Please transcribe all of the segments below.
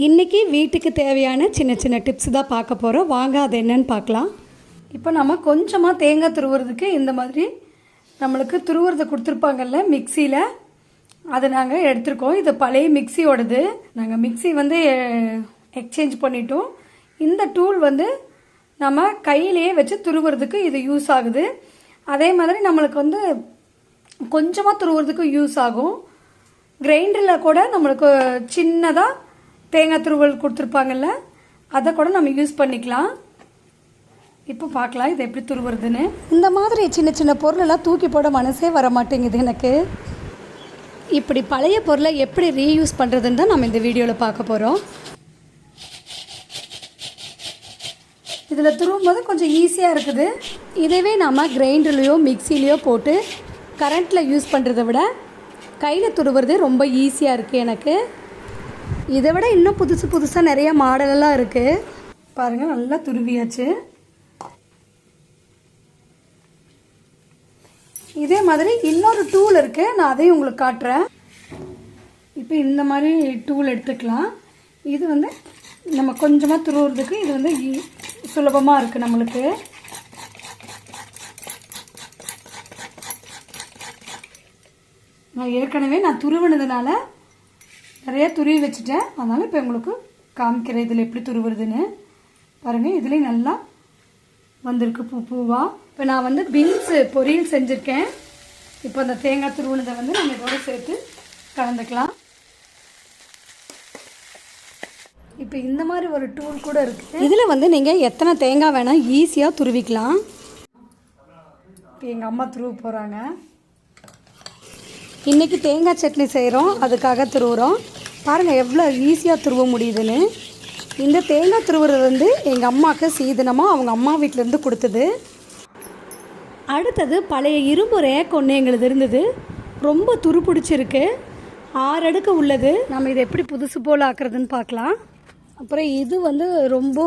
இன்றைக்கி வீட்டுக்கு தேவையான சின்ன சின்ன டிப்ஸ் தான் பார்க்க போகிறோம் வாங்க அது என்னன்னு பார்க்கலாம். இப்போ நம்ம கொஞ்சமாக தேங்காய் துருவுறதுக்கு இந்த மாதிரி நம்மளுக்கு துருவுறதை கொடுத்துருப்பாங்கல்ல மிக்சியில். அதை நாங்கள் எடுத்திருக்கோம். இது பழைய மிக்சியோடது. நாங்கள் மிக்சி வந்து எக்ஸ்சேஞ்ச் பண்ணிட்டோம். இந்த டூல் வந்து நம்ம கையிலேயே வச்சு துருவுறதுக்கு இது யூஸ் ஆகுது. அதே மாதிரி நம்மளுக்கு வந்து கொஞ்சமாக துருவுறதுக்கு யூஸ் ஆகும். கிரைண்டரில் கூட நம்மளுக்கு சின்னதாக தேங்காய் துருவல் கொடுத்துருப்பாங்கல்ல அதை கூட நம்ம யூஸ் பண்ணிக்கலாம். இப்போ பார்க்கலாம் இது எப்படி துருவுறதுன்னு. இந்த மாதிரி சின்ன சின்ன பொருளெல்லாம் தூக்கி போட மனசே வர மாட்டேங்குது எனக்கு. இப்படி பழைய பொருளை எப்படி ரீயூஸ் பண்ணுறதுன்னு தான் நம்ம இந்த வீடியோவில் பார்க்க போகிறோம் இதில் துருவும் போது கொஞ்சம் ஈஸியாக இருக்குது. இதவே நம்ம கிரைண்டர்லேயோ மிக்சிலேயோ போட்டு கரண்ட்டில் யூஸ் பண்ணுறத விட கையில் துருவுறது ரொம்ப ஈஸியாக இருக்குது எனக்கு. இதை விட இன்னும் புதுசு புதுசாக நிறைய மாடலெல்லாம் இருக்குது பாருங்கள் நல்லா துருவியாச்சு. இதே மாதிரி இன்னொரு டூல் இருக்குது நான் அதையும் உங்களுக்கு காட்டுறேன். இப்போ இந்த மாதிரி டூல் எடுத்துக்கலாம். இது வந்து நம்ம கொஞ்சமாக துருவுறதுக்கு இது வந்து சுலபமாக இருக்குது நம்மளுக்கு. நான் ஏற்கனவே நான் துருவினதுனால நிறைய துருவி வச்சுட்டேன். அதனால் இப்போ உங்களுக்கு காமிக்கிறேன் இதில் எப்படி துருவுறதுன்னு. பாருங்கள் இதுலேயும் நல்லா வந்திருக்கு பூ பூவாக இப்போ நான் வந்து பீன்ஸு பொரியல் செஞ்சுருக்கேன். இப்போ அந்த தேங்காய் துருவினதை வந்து நம்ம இதோட சேர்த்து கலந்துக்கலாம். இப்போ இந்த மாதிரி ஒரு டூல் கூட இருக்குது இதில் வந்து நீங்கள் எத்தனை தேங்காய் வேணால் ஈஸியாக துருவிக்கலாம். இப்போ எங்கள் அம்மா துருவ போகிறாங்க இன்றைக்கி தேங்காய் சட்னி செய்கிறோம் அதுக்காக துருவுறோம். பாருங்கள் எவ்வளோ ஈஸியாக துருவ முடியுதுன்னு. இந்த தேங்காய் துருவுறது வந்து எங்கள் அம்மாவுக்கு சீதனமாக அவங்க அம்மா வீட்டிலேருந்து கொடுத்தது. அடுத்தது பழைய இரும்பு ரேக் ஒன்று எங்களுக்கு இருந்தது. ரொம்ப துரு பிடிச்சிருக்கு. ஆறு அடுக்கு உள்ளது. நம்ம இதை எப்படி புதுசு போல் ஆக்குறதுன்னு பார்க்கலாம். அப்புறம் இது வந்து ரொம்ப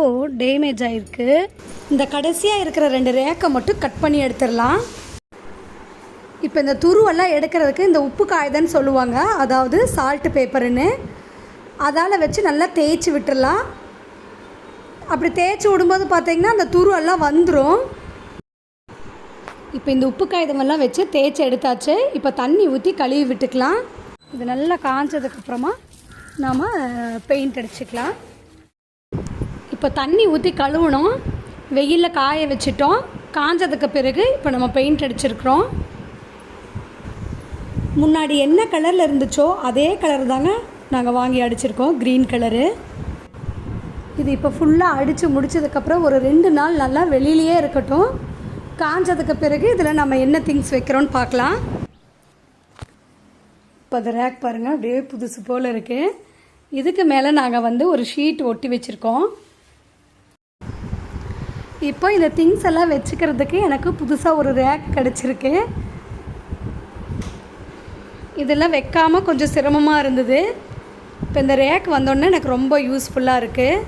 டேமேஜ் ஆகிருக்கு இந்த கடைசியாக இருக்கிற ரெண்டு ரேக்கை மட்டும் கட் பண்ணி எடுத்துடலாம். இப்போ இந்த துருவெல்லாம் எடுக்கிறதுக்கு இந்த உப்பு காயுதன்னு சொல்லுவாங்க. அதாவது சால்ட்டு பேப்பருன்னு அதால் வச்சு நல்லா தேய்ச்சி விட்டுடலாம் அப்படி தேய்ச்சி விடும்போது பார்த்தீங்கன்னா அந்த துருவெல்லாம் வந்துடும் இப்போ இந்த உப்பு காகிதமெல்லாம் வச்சு தேய்ச்சி எடுத்தாச்சு. இப்போ தண்ணி ஊற்றி கழுவி விட்டுக்கலாம். இது நல்லா காஞ்சதுக்கப்புறமா நாம் பெயிண்ட் அடிச்சுக்கலாம். இப்போ தண்ணி ஊற்றி கழுவணும். வெயிலில் காய வச்சிட்டோம். காஞ்சதுக்கு பிறகு இப்போ நம்ம பெயிண்ட் அடிச்சிருக்கிறோம். முன்னாடி என்ன கலரில் இருந்துச்சோ அதே கலர் தாங்க நாங்கள் வாங்கி அடிச்சிருக்கோம். க்ரீன் கலரு இது இப்போ ஃபுல்லாக அடித்து முடிச்சதுக்கப்புறம் ஒரு ரெண்டு நாள் நல்லா வெளியிலேயே இருக்கட்டும். காஞ்சதுக்கு பிறகு இதில் நம்ம என்ன திங்ஸ் வைக்கிறோன்னு பார்க்கலாம். இப்போ அது ரேக் பாருங்கள் அப்படியே புதுசு போல் இருக்குது இதுக்கு மேலே நாங்கள் வந்து ஒரு ஷீட் ஒட்டி வச்சுருக்கோம். இப்போ இந்த திங்ஸ் எல்லாம் வச்சுக்கிறதுக்கு எனக்கு புதுசாக ஒரு ரேக் கிடச்சிருக்கு. இதெல்லாம் வைக்காமல் கொஞ்சம் சிரமமாக இருந்தது. இப்போ இந்த ரேக் வந்தோடனே எனக்கு ரொம்ப யூஸ்ஃபுல்லாக இருக்குது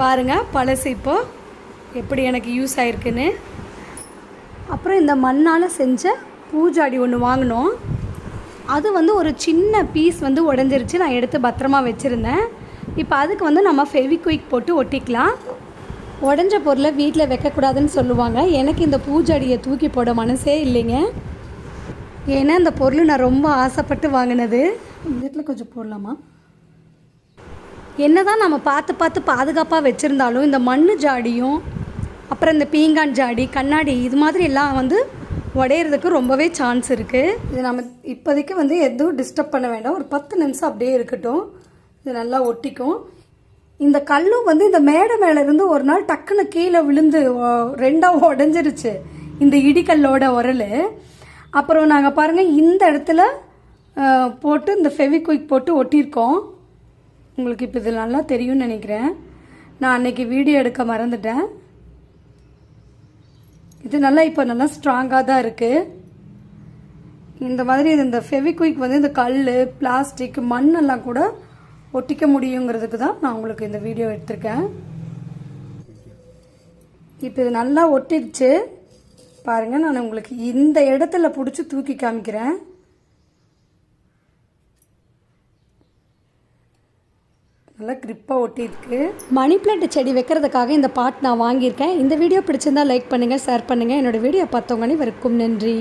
பாருங்கள் பழசு இப்போது எப்படி எனக்கு யூஸ் ஆயிருக்குன்னு. அப்புறம் இந்த மண்ணால் செஞ்ச பூஜாடி ஒன்று வாங்கினோம். அது வந்து ஒரு சின்ன பீஸ் வந்து உடஞ்சிருச்சு. நான் எடுத்து பத்திரமா வச்சுருந்தேன். இப்போ அதுக்கு வந்து நம்ம ஃபெவிக்விக் போட்டு ஒட்டிக்கலாம். உடஞ்ச பொருளை வீட்டில் வைக்கக்கூடாதுன்னு சொல்லுவாங்க. எனக்கு இந்த பூஜாடியை தூக்கி போட மனசே இல்லைங்க. ஏன்னா இந்த பொருள் நான் ரொம்ப ஆசைப்பட்டு வாங்கினது. இந்த கொஞ்சம் போடலாமா? என்னதான் நம்ம பார்த்து பார்த்து பாதுகாப்பாக வச்சுருந்தாலும் இந்த மண் ஜாடியும் அப்புறம் இந்த பீங்கான் ஜாடி கண்ணாடி இது மாதிரி எல்லாம் வந்து உடையிறதுக்கு ரொம்பவே சான்ஸ் இருக்குது இது நம்ம இப்போதைக்கு வந்து எதுவும் டிஸ்டர்ப் பண்ண வேண்டாம். ஒரு பத்து நிமிஷம் அப்படியே இருக்கட்டும். இது நல்லா ஒட்டிக்கும். இந்த கல்லும் வந்து இந்த மேடை மேலே இருந்து ஒரு நாள் டக்குன்னு கீழே விழுந்து ஒ- உடஞ்சிருச்சு. இந்த இடிக்கல்லோட உரல். அப்புறம் நாங்கள் பாருங்கள் இந்த இடத்துல போட்டு இந்த ஃபெவிக்விக் போட்டு ஒட்டியிருக்கோம். உங்களுக்கு இப்போ இது நல்லா தெரியும்னு நினைக்கிறேன். நான் அன்னைக்கு வீடியோ எடுக்க மறந்துட்டேன். இது நல்லா இப்போ நல்லா ஸ்ட்ராங்காக தான் இருக்குது இந்த மாதிரி இந்த ஃபெவிக்விக் வந்து இந்த கல் பிளாஸ்டிக் மண்ணெல்லாம் கூட ஒட்டிக்க முடியுங்கிறதுக்கு தான் நான் உங்களுக்கு இந்த வீடியோ எடுத்திருக்கேன். இப்போ இது நல்லா ஒட்டிடுச்சு பாருங்கள் நான் உங்களுக்கு இந்த இடத்துல பிடிச்சி தூக்கி காமிக்கிறேன். நல்லா கிரிப்பாக ஒட்டியிருக்கு. மணி பிளான்ட் செடி வைக்கிறதுக்காக இந்த பாட் நான் வாங்கியிருக்கேன். இந்த வீடியோ பிடிச்சிருந்தா லைக் பண்ணுங்கள் ஷேர் பண்ணுங்கள் என்னோடய வீடியோ பார்த்தவங்க வரைக்கும் நன்றி.